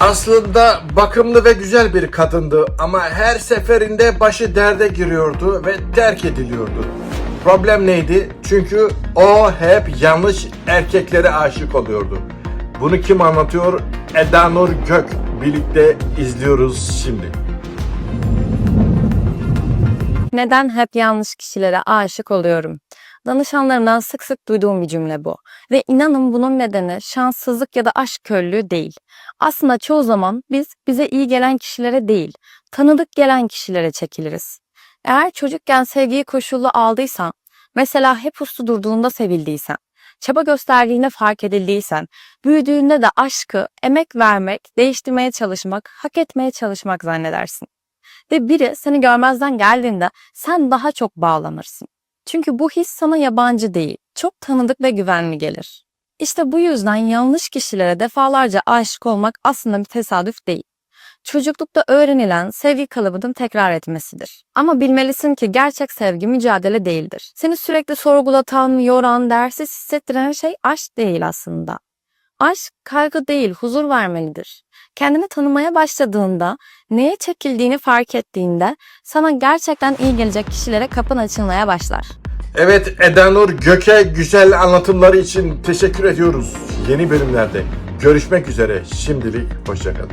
Aslında bakımlı ve güzel bir kadındı ama her seferinde başı derde giriyordu ve terk ediliyordu. Problem neydi? Çünkü o hep yanlış erkeklere aşık oluyordu. Bunu kim anlatıyor? Eda Nur Gök. Birlikte izliyoruz şimdi. Neden hep yanlış kişilere aşık oluyorum? Danışanlarımdan sık sık duyduğum bir cümle bu. Ve inanın bunun nedeni şanssızlık ya da aşk körlüğü değil. Aslında çoğu zaman biz bize iyi gelen kişilere değil, tanıdık gelen kişilere çekiliriz. Eğer çocukken sevgiyi koşullu aldıysan, mesela hep uslu durduğunda sevildiysen, çaba gösterdiğinde fark edildiysen, büyüdüğünde de aşkı, emek vermek, değiştirmeye çalışmak, hak etmeye çalışmak zannedersin. Ve biri seni görmezden geldiğinde sen daha çok bağlanırsın. Çünkü bu his sana yabancı değil, çok tanıdık ve güvenli gelir. İşte bu yüzden yanlış kişilere defalarca aşık olmak aslında bir tesadüf değil. Çocuklukta öğrenilen sevgi kalıbının tekrar etmesidir. Ama bilmelisin ki gerçek sevgi mücadele değildir. Seni sürekli sorgulatan, yoran, dersiz hissettiren şey aşk değil aslında. Aşk kaygı değil, huzur vermelidir. Kendini tanımaya başladığında, neye çekildiğini fark ettiğinde sana gerçekten iyi gelecek kişilere kapın açılmaya başlar. Evet Eda Nur Gök'e güzel anlatımları için teşekkür ediyoruz. Yeni bölümlerde görüşmek üzere. Şimdilik hoşçakalın.